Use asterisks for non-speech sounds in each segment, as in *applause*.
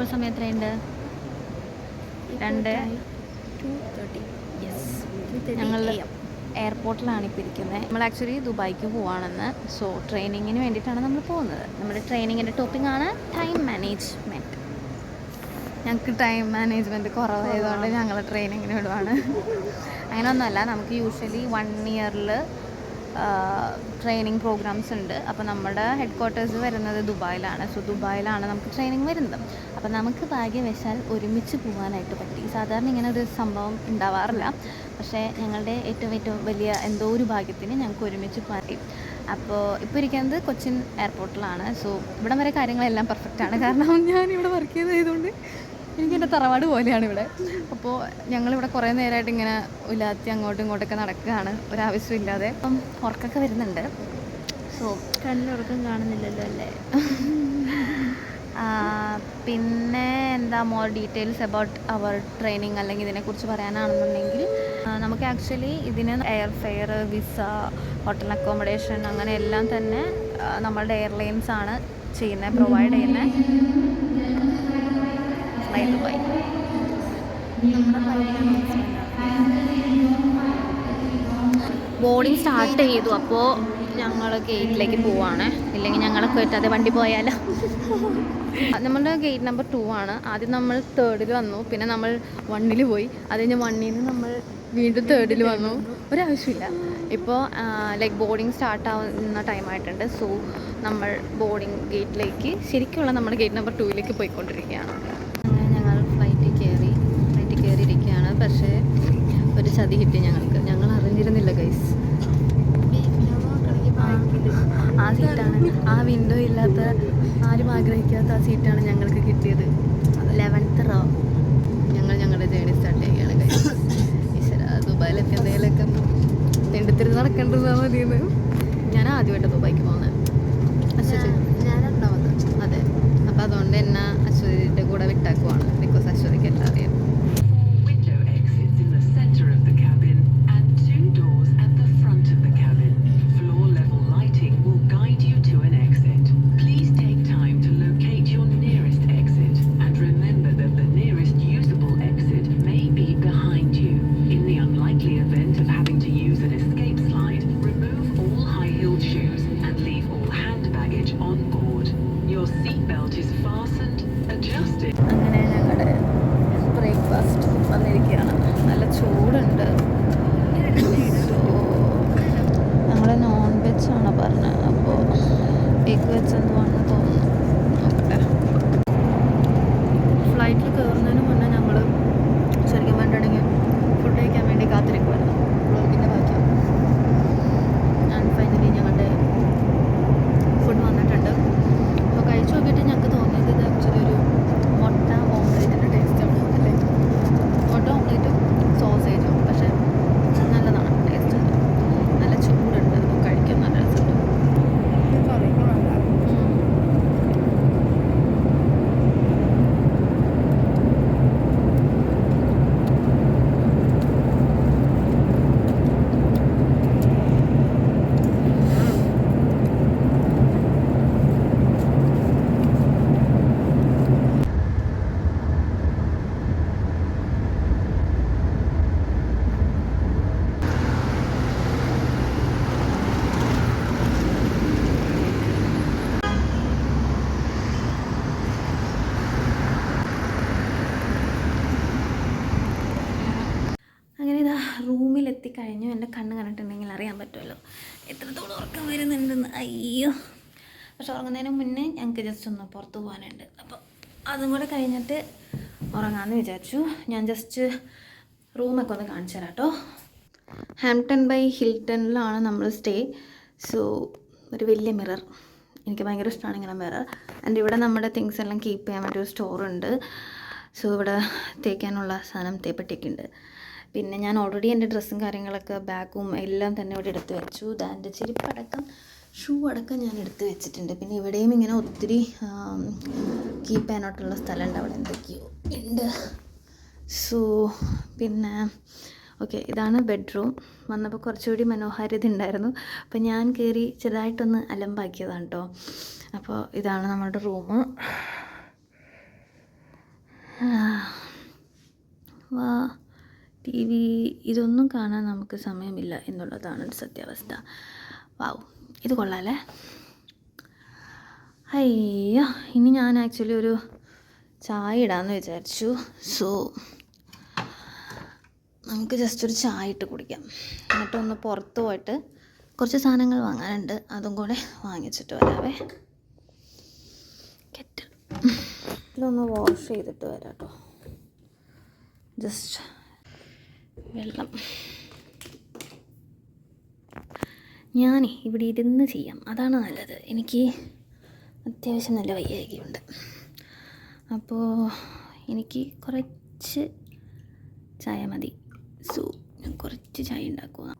ഇപ്പോൾ സമയം എത്രയുണ്ട്? രണ്ട്. യെസ് ഞങ്ങൾ എയർപോർട്ടിലാണ് ഇപ്പോൾ ഇരിക്കുന്നത് നമ്മൾ ആക്ച്വലി ദുബായിക്ക് പോവാണെന്ന്. സോ ട്രെയിനിങ്ങിന് വേണ്ടിയിട്ടാണ് നമ്മൾ പോകുന്നത്. നമ്മുടെ ട്രെയിനിങ്ങിന്റെ ടോപ്പിക്കാണ് ടൈം മാനേജ്മെന്റ് ഞങ്ങൾക്ക് ടൈം മാനേജ്മെന്റ് കുറവായതുകൊണ്ട് ഞങ്ങൾ ട്രെയിനിങ്ങിന് വിടുവാണ്. അങ്ങനെയൊന്നുമല്ല നമുക്ക് യൂഷ്വലി വൺ ഇയറിൽ ട്രെയിനിങ് പ്രോഗ്രാംസ് ഉണ്ട്. അപ്പോൾ നമ്മുടെ ഹെഡ് ക്വാർട്ടേഴ്സ് വരുന്നത് ദുബായിലാണ്. സോ ദുബായിലാണ് നമുക്ക് ട്രെയിനിങ് വരുന്നത്. അപ്പോൾ നമുക്ക് ഭാഗ്യവശാൽ ഒരുമിച്ച് പോകാനായിട്ട് പറ്റി. സാധാരണ ഇങ്ങനെ ഒരു സംഭവം ഉണ്ടാവാറില്ല. പക്ഷേ ഞങ്ങളുടെ ഏറ്റവും ഏറ്റവും വലിയ എന്തോ ഒരു ഭാഗ്യത്തിന് ഞങ്ങൾക്ക് ഒരുമിച്ച് പറ്റി. അപ്പോൾ ഇപ്പോൾ ഇരിക്കുന്നത് കൊച്ചിൻ എയർപോർട്ടിലാണ് സോ ഇവിടം വരെ കാര്യങ്ങളെല്ലാം പെർഫെക്റ്റാണ് കാരണം ഞാൻ ഇവിടെ വർക്ക് ചെയ്തതുകൊണ്ട് എനിക്ക് എന്റെ തറവാട് പോലെയാണ് ഇവിടെ. അപ്പോൾ ഞങ്ങളിവിടെ കുറേ നേരമായിട്ട് ഇങ്ങനെ ഉലാത്തി അങ്ങോട്ടും ഇങ്ങോട്ടൊക്കെ നടക്കുകയാണ്. ഒരാവശ്യമില്ലാതെ. അപ്പം ഉറക്കൊക്കെ വരുന്നുണ്ട്. സോ കണ്ണിലുറക്കം കാണുന്നില്ലല്ലോ അല്ലേ? പിന്നെ എന്താ more details about our training അല്ലെങ്കിൽ ഇതിനെക്കുറിച്ച് പറയാനാണെന്നുണ്ടെങ്കിൽ നമുക്ക് ആക്ച്വലി ഇതിന് air fare visa hotel accommodation അങ്ങനെ എല്ലാം തന്നെ നമ്മളുടെ എയർലൈൻസ് ആണ് ചെയ്യുന്നത് പ്രൊവൈഡ് ചെയ്യുന്നത്. ഫ്ലൈ പോയി ബോർഡിങ് സ്റ്റാർട്ട് ചെയ്തു. അപ്പോൾ ഞങ്ങൾ ഗേറ്റിലേക്ക് പോവാണ്. ഇല്ലെങ്കിൽ ഞങ്ങളൊക്കെ പറ്റാതെ വണ്ടി പോയാലോ. നമ്മുടെ ഗേറ്റ് നമ്പർ ടു ആണ്. ആദ്യം നമ്മൾ തേർഡിൽ വന്നു. പിന്നെ നമ്മൾ വണ്ണിൽ പോയി. അത് കഴിഞ്ഞ് വണ്ണിൽ നിന്ന് നമ്മൾ വീണ്ടും തേർഡിൽ വന്നു. ഒരാവശ്യമില്ല. ഇപ്പോൾ ലൈക്ക് ബോർഡിങ് സ്റ്റാർട്ട് ആവുന്ന ടൈം ആയിട്ടുണ്ട്. സോ നമ്മൾ ബോർഡിങ് ഗേറ്റിലേക്ക് ശരിക്കുള്ള നമ്മുടെ ഗേറ്റ് നമ്പർ ടൂവിലേക്ക് പോയിക്കൊണ്ടിരിക്കുകയാണ് അങ്ങനെ ഞങ്ങൾ ഫ്ലൈറ്റിൽ കയറി ഫ്ലൈറ്റിൽ കയറിയിരിക്കുകയാണ് പക്ഷേ ഒരു ചതി കിട്ടി ഞങ്ങൾക്ക്. ഞങ്ങൾ അറിഞ്ഞിരുന്നില്ല ഗൈസ് ആ സീറ്റാണ് ആ വിൻഡോ ഇല്ലാത്ത ആരും ആഗ്രഹിക്കാത്ത ആ സീറ്റാണ് ഞങ്ങൾക്ക് കിട്ടിയത്. ലെവൻത്ത് റോ ഞങ്ങൾ ഞങ്ങളുടെ ജേണി സ്റ്റാർട്ട് ചെയ്യുകയാണ് ഗൈസ് ഈശ്വര ദുബായിലൊക്കെ എന്തെങ്കിലുമൊക്കെ തെണ്ടിത്തിരി നടക്കേണ്ടതാ മതിയെന്ന്. ഞാൻ ആദ്യമായിട്ട് ദുബായിക്ക് പോകുന്നത് അശ്വതി. ഞാൻ രണ്ടാമത് അതെ. അപ്പോൾ അതുകൊണ്ട് എന്നെ അശ്വതിയുടെ കൂടെ വിട്ടാക്കുവാണ്. പറഞ്ഞത് അപ്പോൾ എഗ് വെച്ച് എന്തുവാണെന്ന് തോന്നുന്നു നോക്കട്ടെ ഫ്ലൈറ്റിൽ കയറുന്നതിന് മുന്നേ ഞങ്ങൾ ശരിക്കും പറഞ്ഞിട്ടുണ്ടെങ്കിൽ ഫുഡ് കഴിക്കാൻ വേണ്ടി കാത്തിരിക്കുമായിരുന്നു വ്ളോഗിന്റെ ബാക്കിയാണ് ആൻഡ് ഫൈനലി ഞങ്ങളുടെ ഫുഡ് വന്നിട്ടുണ്ട് അപ്പോൾ കഴിച്ചു നോക്കിയിട്ട് ഞങ്ങൾക്ക് തോന്നിയത് ഇത് ആക്ച്വലി ഒരു മുട്ട ഓംലേറ്റിന്റെ ടേസ്റ്റാണ് അല്ലേ മുട്ട ഓംലേറ്റും സോസേജും പക്ഷേ നല്ലതാണ് ടേസ്റ്റ് ഉണ്ട് നല്ല ചൂടുണ്ട് കഴിക്കാൻ നല്ല രസമുണ്ട് ഉം. അങ്ങനെ ഇതാ റൂമിലെത്തിക്കഴിഞ്ഞു എന്റെ കണ്ണ് കണ്ടിട്ടുണ്ടെങ്കിൽ അറിയാൻ പറ്റുമല്ലോ എത്രത്തോളം ഉറക്കം അയ്യോ. പക്ഷെ ഉറങ്ങുന്നതിന് മുന്നേ ഞങ്ങൾക്ക് ജസ്റ്റ് ഒന്ന് പുറത്ത് പോകാനുണ്ട് അപ്പോൾ അതും കൂടെ കഴിഞ്ഞിട്ട് ഉറങ്ങാമെന്ന് വിചാരിച്ചു. ഞാൻ ജസ്റ്റ് റൂമൊക്കെ ഒന്ന് കാണിച്ചു തരാം കേട്ടോ ഹാംപ്ടൺ ബൈ ഹിൽട്ടണിലാണ് നമ്മൾ സ്റ്റേ സോ ഒരു വലിയ മിറർ എനിക്ക് ഭയങ്കര ഇഷ്ടമാണ് ഇങ്ങനെ മിറർ ആൻഡ് ഇവിടെ നമ്മുടെ തിങ്സ് എല്ലാം കീപ്പ് ചെയ്യാൻ വേണ്ടി ഒരു സ്റ്റോറുണ്ട് സോ ഇവിടെ തേക്കാനുള്ള സാധനം തേപ്പെട്ടിട്ടുണ്ട് പിന്നെ ഞാൻ ഓൾറെഡി എന്റെ ഡ്രസ്സും കാര്യങ്ങളൊക്കെ ബാഗും എല്ലാം തന്നെ ഇവിടെ എടുത്ത് വെച്ചു. ദാന്റെ ചെരുപ്പടക്കം ഷൂ അടക്കം ഞാൻ എടുത്ത് വെച്ചിട്ടുണ്ട്. പിന്നെ ഇവിടെയും ഇങ്ങനെ ഒത്തിരി കീപ്പ് ചെയ്യാനായിട്ടുള്ള സ്ഥലമുണ്ട്. അവിടെ എന്തൊക്കെയോ ഉണ്ട്. സോ പിന്നെ ഓക്കെ ഇതാണ് ബെഡ്റൂം വന്നപ്പോൾ കുറച്ചുകൂടി മനോഹാരിത ഉണ്ടായിരുന്നു. അപ്പോൾ ഞാൻ കയറി ചെറുതായിട്ടൊന്ന് അലമ്പാക്കിയതാണ് കേട്ടോ അപ്പോൾ ഇതാണ് നമ്മുടെ റൂം വാ. ടി വി ഇതൊന്നും കാണാൻ നമുക്ക് സമയമില്ല എന്നുള്ളതാണ് ഒരു സത്യാവസ്ഥ. വാവ് ഇത് കൊള്ളാല്ലേ? അയ്യോ ഇനി ഞാൻ ആക്ച്വലി ഒരു ചായ ഇടാമെന്ന് വിചാരിച്ചു. സോ നമുക്ക് ജസ്റ്റ് ഒരു ചായ ഇട്ട് കുടിക്കാം. എന്നിട്ടൊന്ന് പുറത്ത് പോയിട്ട് കുറച്ച് സാധനങ്ങൾ വാങ്ങാനുണ്ട്. അതും കൂടെ വാങ്ങിച്ചിട്ട് വരാവേ. കെറ്റ് ഇതൊന്ന് വാഷ് ചെയ്തിട്ട് വരാം കേട്ടോ ജസ്റ്റ് വെള്ളം. ഞാൻ ഇവിടെ ഇരുന്ന് ചെയ്യാം. അതാണ് നല്ലത്. എനിക്ക് അത്യാവശ്യം നല്ല വയ്യായികയുണ്ട്. അപ്പോൾ എനിക്ക് കുറച്ച് ചായ മതി. സോ ഞാൻ കുറച്ച് ചായ ഉണ്ടാക്കുക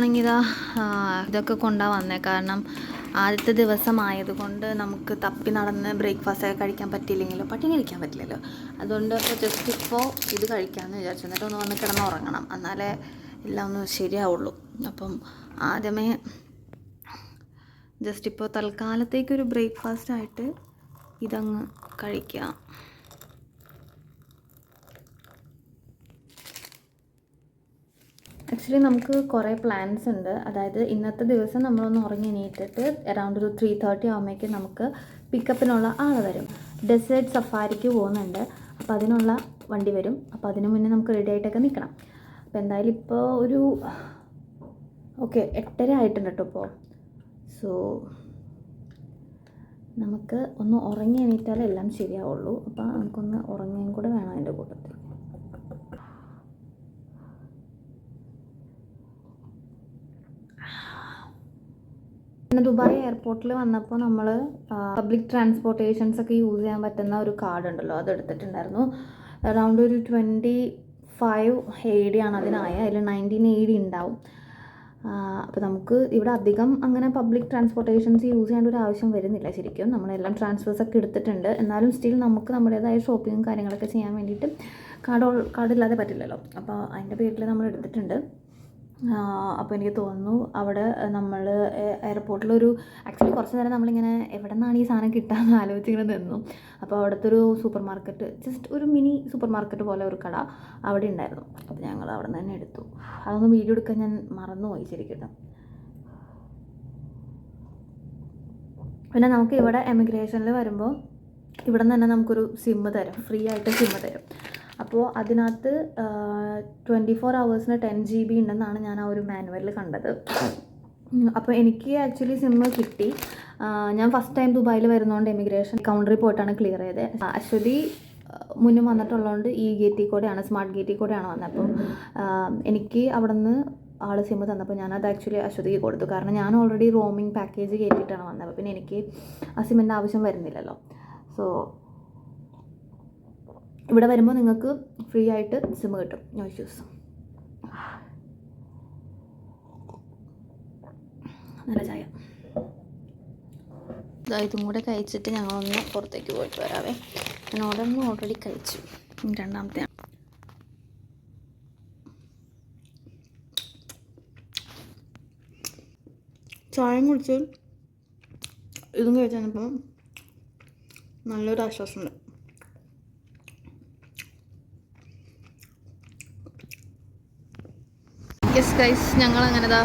ഞങ്ങളാണെങ്കിൽ ഇതാ ഇതൊക്കെ കൊണ്ടാ വന്നേ. കാരണം ആദ്യത്തെ ദിവസമായതുകൊണ്ട് നമുക്ക് തപ്പി നടന്ന് ബ്രേക്ക്ഫാസ്റ്റ് ഒക്കെ കഴിക്കാൻ പറ്റിയില്ലെങ്കിലോ പട്ടിണി കഴിക്കാൻ പറ്റില്ലല്ലോ. അതുകൊണ്ട് ഇപ്പോൾ ജസ്റ്റ് ഇപ്പോൾ ഇത് കഴിക്കാമെന്ന് വിചാരിച്ചു. എന്നിട്ട് ഒന്ന് വന്ന് കിടന്ന് ഉറങ്ങണം. എന്നാലേ എല്ലാം ഒന്ന് ശരിയാവുള്ളൂ. അപ്പം ആദ്യമേ ജസ്റ്റ് ഇപ്പോൾ തൽക്കാലത്തേക്കൊരു ബ്രേക്ക്ഫാസ്റ്റ് ആയിട്ട് ഇതങ്ങ് കഴിക്കാം. ആക്ച്വലി നമുക്ക് കുറേ പ്ലാൻസ് ഉണ്ട്. അതായത് ഇന്നത്തെ ദിവസം നമ്മളൊന്ന് ഉറങ്ങി എണീറ്റിട്ട് അറൗണ്ട് ഒരു ത്രീ തേർട്ടി ആകുമ്പോഴേക്കും നമുക്ക് പിക്കപ്പിനുള്ള ആൾ വരും. ഡെസേർട്ട് സഫാരിക്ക് പോകുന്നുണ്ട്. അപ്പോൾ അതിനുള്ള വണ്ടി വരും. അപ്പോൾ അതിനു മുന്നേ നമുക്ക് റെഡി ആയിട്ടൊക്കെ നിൽക്കണം അപ്പോൾ എന്തായാലും ഇപ്പോൾ ഒരു ഓക്കെ എട്ടര ആയിട്ടുണ്ട് കേട്ടോ ഇപ്പോൾ സോ നമുക്ക് ഒന്ന് ഉറങ്ങി എണീറ്റാലേ എല്ലാം ശരിയാവുള്ളൂ. അപ്പോൾ നമുക്കൊന്ന് ഉറങ്ങുകയും കൂടെ വേണം അതിന്റെ കൂട്ടത്തിൽ. പിന്നെ ദുബായ് എയർപോർട്ടിൽ വന്നപ്പോൾ നമ്മൾ പബ്ലിക് ട്രാൻസ്പോർട്ടേഷൻസ് ഒക്കെ യൂസ് ചെയ്യാൻ പറ്റുന്ന ഒരു കാർഡ് ഉണ്ടല്ലോ അത് എടുത്തിട്ടുണ്ടായിരുന്നു. അറൗണ്ട് ഒരു ട്വന്റി ഫൈവ് എ ആണ് അതിനായ അതിൽ നയന്റീൻ എ ഉണ്ടാവും. അപ്പോൾ നമുക്ക് ഇവിടെ അധികം അങ്ങനെ പബ്ലിക് ട്രാൻസ്പോർട്ടേഷൻസ് യൂസ് ചെയ്യേണ്ട ഒരു ആവശ്യം വരുന്നില്ല ശരിക്കും. നമ്മളെല്ലാം ട്രാൻസ്ഫേഴ്സ് ഒക്കെ എടുത്തിട്ടുണ്ട്. എന്നാലും സ്റ്റിൽ നമുക്ക് നമ്മുടേതായ ഷോപ്പിങ്ങും കാര്യങ്ങളൊക്കെ ചെയ്യാൻ വേണ്ടിയിട്ട് കാർഡ് കാർഡ് ഇല്ലാതെ പറ്റില്ലല്ലോ. അപ്പോൾ അതിന്റെ പേരിൽ നമ്മൾ എടുത്തിട്ടുണ്ട്. അപ്പോൾ എനിക്ക് തോന്നുന്നു അവിടെ നമ്മൾ എയർപോർട്ടിലൊരു ആക്ച്വലി കുറച്ച് നേരം നമ്മളിങ്ങനെ എവിടെ നിന്നാണ് ഈ സാധനം കിട്ടാമെന്ന് ആലോചിച്ചിങ്ങനെ നിന്നു. അപ്പോൾ അവിടുത്തെ ഒരു സൂപ്പർ മാർക്കറ്റ് ജസ്റ്റ് ഒരു മിനി സൂപ്പർ മാർക്കറ്റ് പോലെ ഒരു കട അവിടെ ഉണ്ടായിരുന്നു. അപ്പോൾ ഞങ്ങൾ അവിടെ നിന്ന് തന്നെ എടുത്തു. അതൊന്ന് വീഡിയോ എടുക്കാൻ ഞാൻ മറന്നുപോയി ശരിക്കും. പിന്നെ നമുക്ക് ഇവിടെ എമിഗ്രേഷനിൽ വരുമ്പോൾ ഇവിടെ നിന്ന് തന്നെ നമുക്കൊരു സിമ്മ് തരും. ഫ്രീ ആയിട്ട് സിമ്മ് തരും. അപ്പോൾ അതിനകത്ത് ട്വന്റി ഫോർ അവേഴ്സിന് ടെൻ ജി ബി ഉണ്ടെന്നാണ് ഞാൻ ആ ഒരു മാനുവലിൽ കണ്ടത്. അപ്പോൾ എനിക്ക് ആക്ച്വലി സിമ്മ് കിട്ടി. ഞാൻ ഫസ്റ്റ് ടൈം ദുബായിൽ വരുന്നതുകൊണ്ട് എമിഗ്രേഷൻ കൗണ്ടറിൽ പോയിട്ടാണ് ക്ലിയർ ചെയ്തത് അശ്വതി ആ, മുന്നും വന്നിട്ടുള്ളതുകൊണ്ട് ഈ ഗേറ്റിൽ കൂടെയാണ് സ്മാർട്ട് ഗേറ്റിൽ കൂടെയാണ് വന്നത് അപ്പോൾ എനിക്ക് അവിടെ നിന്ന് ആൾ സിമ്മ് തന്നപ്പോൾ ഞാനത് ആക്ച്വലി അശ്വതിക്ക് കൊടുത്തു. കാരണം ഞാൻ ഓൾറെഡി റോമിംഗ് പാക്കേജ് കയറ്റിയിട്ടാണ് വന്നത്. അപ്പോൾ പിന്നെ എനിക്ക് ആ സിമ്മിന്റെ ആവശ്യം വരുന്നില്ലല്ലോ. സോ ഇവിടെ വരുമ്പോൾ നിങ്ങൾക്ക് ഫ്രീ ആയിട്ട് സിം കിട്ടും. നോ ഇഷ്യൂസ് നല്ല ചായ. ഇതാ കൂടെ കഴിച്ചിട്ട് ഞങ്ങളൊന്ന് പുറത്തേക്ക് പോയിട്ട് വരാവേ. ഞാൻ ഓർഡറിന് ഓൾറെഡി കഴിച്ചു. രണ്ടാമത്തെ ചായയും കുടിച്ച് ഇതും കഴിച്ചപ്പോൾ നല്ലൊരു ആശ്വാസമുണ്ട്. ഗൈസ് ഞങ്ങൾ അങ്ങനെ ദാ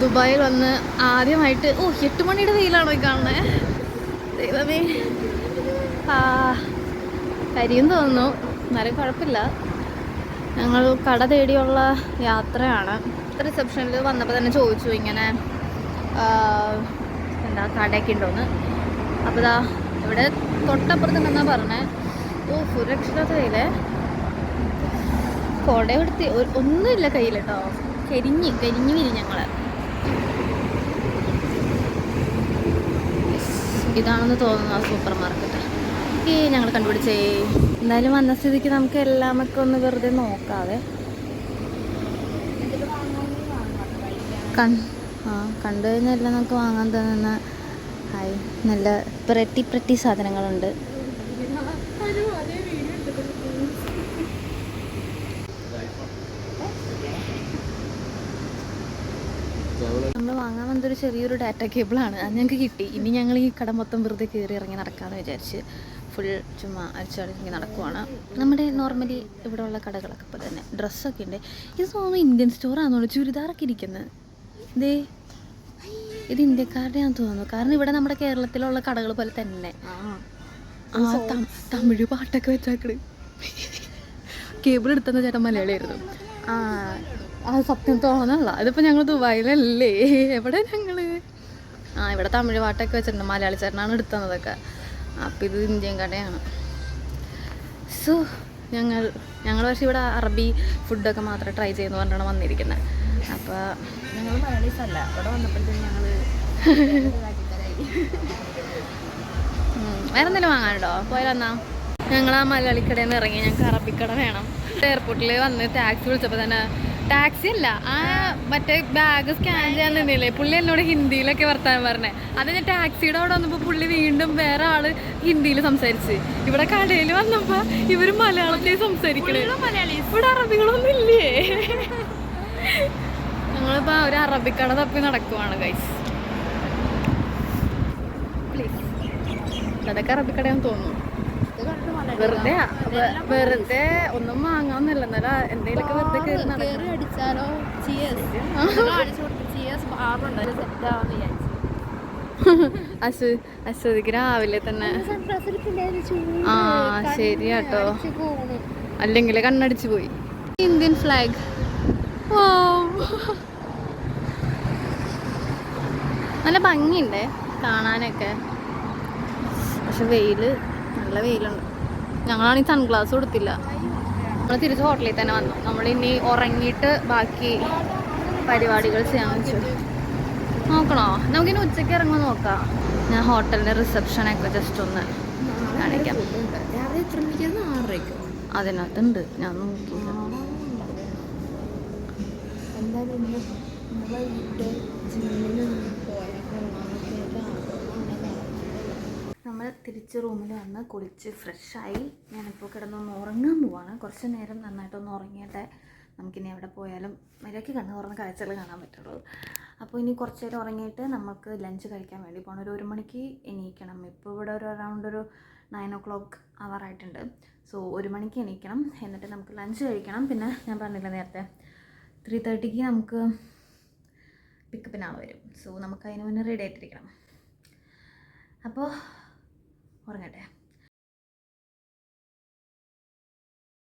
ദുബായിൽ വന്ന് ആദ്യമായിട്ട് ഓ എട്ട് മണിയുടെ വെയിലാണോ ഈ കാണുന്നത് ദൈവമേ. ആ കരിയും തോന്നുന്നു. എന്നാലും കുഴപ്പമില്ല. ഞങ്ങൾ കട തേടിയുള്ള യാത്രയാണ്. റിസപ്ഷനിൽ വന്നപ്പോൾ തന്നെ ചോദിച്ചു ഇങ്ങനെ എന്താ കടയൊക്കെ ഉണ്ടോയെന്ന് അപ്പോൾ ഇതാ ഇവിടെ തൊട്ടപ്പുറത്തുണ്ടെന്നാ പറഞ്ഞത് ഓ സുരക്ഷിതയിലെ കുട ഒന്നുമില്ല കയ്യിൽ കേട്ടോ. കരിഞ്ഞ് കരിഞ്ഞു വരും ഞങ്ങൾ ഇതാണെന്ന് തോന്നുന്നു ആ സൂപ്പർ മാർക്കറ്റ് ഈ ഞങ്ങൾ കണ്ടുപിടിച്ചേ എന്തായാലും വന്ന സ്ഥിതിക്ക് നമുക്ക് എല്ലാമൊക്കെ ഒന്ന് വെറുതെ നോക്കാതെ ആ കണ്ടു കഴിഞ്ഞാൽ എല്ലാം നമുക്ക് വാങ്ങാൻ തോന്നുന്ന ഹായ് നല്ല പ്രട്ടി പ്രട്ടി സാധനങ്ങളുണ്ട്. നമ്മൾ വാങ്ങാൻ വന്നൊരു ചെറിയൊരു ഡാറ്റ കേബിൾ ആണ്. അത് ഞങ്ങൾക്ക് കിട്ടി. ഇനി ഞങ്ങൾ ഈ കട മൊത്തം വെറുതെ കയറി ഇറങ്ങി നടക്കാമെന്ന് വിചാരിച്ച് ഫുൾ ചുമ്മാ അടിച്ചടിങ്ങി നടക്കുവാണ്. നമ്മുടെ നോർമലി ഇവിടെ ഉള്ള കടകളൊക്കെ ഇപ്പോൾ തന്നെ ഡ്രസ്സൊക്കെ ഉണ്ട് ഇത് തോന്നുന്നു ഇന്ത്യൻ സ്റ്റോറാണെന്നുള്ളൂ ചുരിദാറൊക്കെ ഇരിക്കുന്നത് ഇതേ ഇത് ഇന്ത്യക്കാരുടെയാണെന്ന് തോന്നുന്നു. കാരണം ഇവിടെ നമ്മുടെ കേരളത്തിലുള്ള കടകൾ പോലെ തന്നെ. ആ. തമിഴ് പാട്ടൊക്കെ വെച്ചാക്കട് കേബിൾ *laughs* എടുത്തെന്ന് ചേട്ടൻ മലയാളിയായിരുന്നു. അത് സത്യം തോന്നല്ല അതിപ്പോൾ ഞങ്ങൾ ദുബായിലല്ലേ? എവിടെ ഞങ്ങൾ ആ ഇവിടെ തമിഴ് പാട്ടൊക്കെ വെച്ചിട്ടുണ്ട്. മലയാളി ചേട്ടനാണ് എടുത്തതൊക്കെ അപ്പം ഇത് ഇന്ത്യൻ കടയാണ്. സോ ഞങ്ങൾ ഞങ്ങൾ പക്ഷേ ഇവിടെ അറബി ഫുഡൊക്കെ മാത്രം ട്രൈ ചെയ്യുന്നു പറഞ്ഞാണ് വന്നിരിക്കുന്നത്. അപ്പോൾ ഞങ്ങൾ മലയാളീസ് അല്ല. ഇവിടെ വന്നപ്പോഴത്തേക്കും ഞങ്ങൾ. വേറെ എന്തെങ്കിലും വാങ്ങാനുണ്ടോ? പോയാലെന്നാ ഞങ്ങൾ ആ മലയാളിക്കടയിൽ നിന്ന് ഇറങ്ങി. ഞങ്ങൾക്ക് അറബിക്കട വേണം. എയർപോർട്ടിൽ വന്ന് ടാക്സി വിളിച്ചപ്പോൾ തന്നെ ടാക്സി അല്ല ആ മറ്റേ ബാഗ് സ്കാൻ ചെയ്യാൻ നിന്നില്ലേ? പുള്ളി എന്നോട് ഹിന്ദിയിലൊക്കെ വർത്താനം പറഞ്ഞേ. അത് ഞാൻ ടാക്സിയുടെ അവിടെ വന്നപ്പോൾ പുള്ളി വീണ്ടും വേറെ ആൾ ഹിന്ദിയിൽ സംസാരിച്ച്. ഇവിടെ കടയിൽ വന്നപ്പോൾ ഇവർ മലയാളത്തിൽ സംസാരിക്കണേ. ഇവിടെ അറബികളൊന്നും ഇല്ലേ? ഞങ്ങളിപ്പോൾ ഒരു അറബിക്കട തപ്പി നടക്കുവാണ് ഗൈസ് പ്ലീസ് അതൊക്കെ അറബിക്കടയാന്ന് തോന്നുന്നു. വെറുതെ വെറുതെ ഒന്നും വാങ്ങാന്നല്ല എന്നാലും എന്തെങ്കിലുമൊക്കെ വെറുതെ കയറി അടിച്ചാലോ? അശ്വ *laughs* *laughs* അശ്വതിക്ക് രാവിലെ തന്നെ ആ ശരിയാട്ടോ. അല്ലെങ്കിൽ കണ്ണടിച്ചു പോയി. ഇന്ത്യൻ ഫ്ലാഗ് ഓ നല്ല ഭംഗിയുണ്ടേ കാണാനൊക്കെ. പക്ഷെ വെയിൽ നല്ല വെയിലുണ്ട്. ഞങ്ങളാണെങ്കിൽ സൺഗ്ലാസ് കൊടുത്തില്ല. നമ്മൾ തിരിച്ച് ഹോട്ടലിൽ തന്നെ വന്നു. നമ്മൾ ഇനി ഉറങ്ങിയിട്ട് ബാക്കി പരിപാടികൾ ചെയ്യാൻ വെച്ചു. നോക്കണോ? നമുക്കിനി ഉച്ചയ്ക്ക് ഇറങ്ങുമ്പോൾ നോക്കാം. ഞാൻ ഹോട്ടലിന്റെ റിസപ്ഷനൊക്കെ ജസ്റ്റ് ഒന്ന് കാണിക്കാം. അതിനകത്തുണ്ട്. ഞാൻ നോക്കിയില്ല. എന്തായാലും തിരിച്ച് റൂമിൽ വന്ന് കുളിച്ച് ഫ്രഷായി ഞാനിപ്പോൾ കിടന്നൊന്ന് ഉറങ്ങാൻ പോവാണ്. കുറച്ച് നേരം നന്നായിട്ടൊന്ന് ഉറങ്ങിയിട്ട്. നമുക്കിനി എവിടെ പോയാലും മര്യാദയ്ക്ക് കണ്ണു തുറന്ന് കാഴ്ചകൾ കാണാൻ പറ്റുള്ളൂ. അപ്പോൾ ഇനി കുറച്ച് നേരം ഉറങ്ങിയിട്ട് നമുക്ക് ലഞ്ച് കഴിക്കാൻ വേണ്ടി പോകണം ഒരു ഒരു മണിക്ക് എണീക്കണം. ഇപ്പോൾ ഇവിടെ ഒരു അറൗണ്ട് ഒരു നയൻ ഒ ക്ലോക്ക് അവർ ആയിട്ടുണ്ട്. സോ ഒരു മണിക്ക് എണീക്കണം. എന്നിട്ട് നമുക്ക് ലഞ്ച് കഴിക്കണം. പിന്നെ ഞാൻ പറഞ്ഞില്ല നേരത്തെ ത്രീ തേർട്ടിക്ക് നമുക്ക് പിക്കപ്പിനാൾ വരും. സോ നമുക്ക് അതിന് മുന്നേ റെഡി ആയിട്ടിരിക്കണം. അപ്പോൾ ഉറങ്ങട്ടെ.